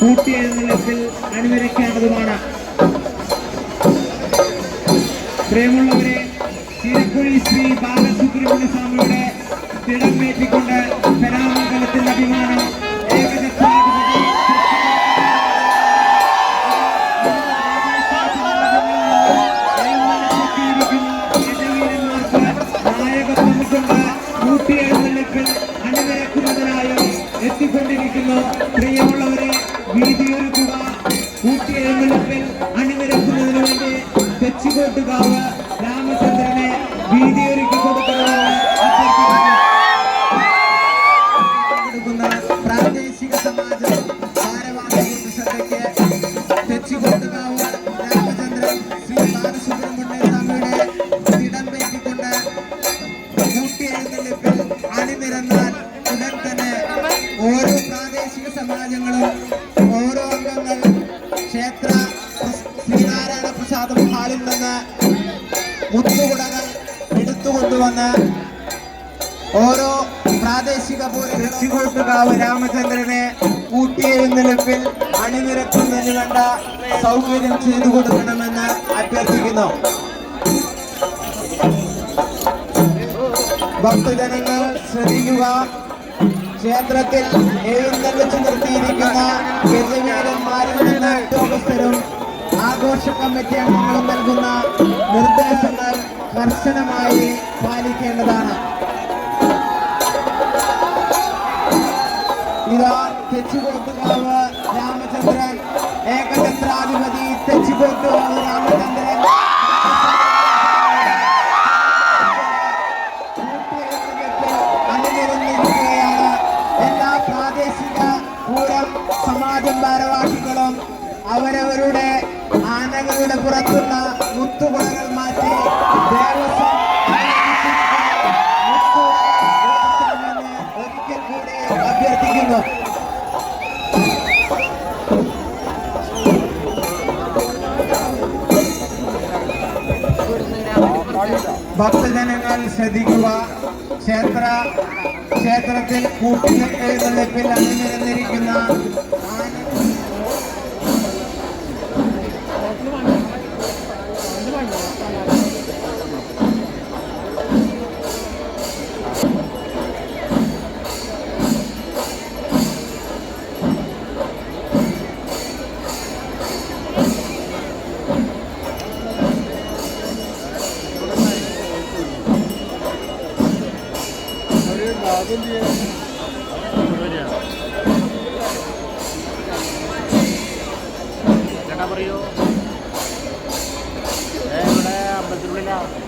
കൂട്ടിയെഴുന്നള്ളിപ്പിൽ അനുവദിക്കേണ്ടതുമാണ് പ്രിയമുള്ളവരെ തിരക്കുഴി ശ്രീ ബാലസുബ്രഹ്മണ്യ സ്വാമിയുടെ തിടമേറ്റിക്കൊണ്ട് കലാമംഗലത്തിന്റെ അഭിമാനം എത്തിക്കൊണ്ടിരിക്കുന്നു. പ്രിയമുള്ളവരെ വീതിയൊരുക്കുക കൂട്ടിയെഴുന്നള്ളിപ്പിൽ അണിനിരക്കുന്നതിന് വേണ്ടി തെച്ചിക്കോട്ടുകാവ് രാമചന്ദ്രനെ വീതിയൊരുക്കി കൊടുക്കണമെന്ന് പ്രാദേശിക സമാജം ഭാരവാഹികളുടെ ശ്രദ്ധയ്ക്ക് തെച്ചിക്കോട്ടുകാവ് രാമചന്ദ്രൻ ശ്രീ ബാലസുബ്രഹ്മണ്യ സ്വാമിയുടെ ഇടം പറ്റിക്കൊണ്ട് കൂട്ടിയെഴുന്നള്ളിപ്പിൽ അണിനിരന്നാൽ ഉടൻ തന്നെ ഓരോ പ്രാദേശിക സമാജങ്ങളും ഹാളിൽ നിന്ന് മുത്തുകുടകൾ എടുത്തുകൊണ്ടുവന്ന് ഓരോ പ്രാദേശിക പോലീസുകൂട്ടുകാവ് രാമചന്ദ്രനെ കൂട്ടിയെഴുന്നള്ളിപ്പിൽ അണിനിരക്കുന്നതിന് വേണ്ട സൗകര്യം ചെയ്തു കൊടുക്കണമെന്ന് അഭ്യർത്ഥിക്കുന്നു. ഭക്തജനങ്ങൾ ശ്രദ്ധിക്കുക. ക്ഷേത്രത്തിൽ എഴുന്നള്ളിച്ചു നിർത്തിയിരിക്കുന്ന ഗജവീരന്മാരിൽ നിന്ന് ഉദ്യോഗസ്ഥരും ആഘോഷ കമ്മിറ്റി അംഗങ്ങളും നൽകുന്ന നിർദ്ദേശങ്ങൾ കർശനമായി പാലിക്കേണ്ടതാണ്. ഇതാ തെച്ചുകൊടുത്തുകാവ് രാമചന്ദ്രൻ ഏകചന്ദ്രാധിപതി തെച്ചുകൊടുത്തുകാവ് രാമചന്ദ്രൻ. സമാജം ഭാരവാഹികളും അവരവരുടെ ആനകളുടെ പുറത്തുള്ള മുത്തുകുളകൾ മാറ്റി ദേവസ്വം മുത്തു ഉയർത്തണമെന്ന് ഒരിക്കൽ കൂടി അഭ്യർത്ഥിക്കുന്നു ഭക്തജനങ്ങൾ ശ്രദ്ധിക്കുക ക്ഷേത്ര ക്ഷേത്രത്തിൽ കൂട്ടി എഴുന്നള്ളിപ്പിൽ അണിനിരന്നിരിക്കുന്ന ചേട്ടാ പറയൂ ഇവിടെ അമ്പലത്തിനുള്ളിലാണ്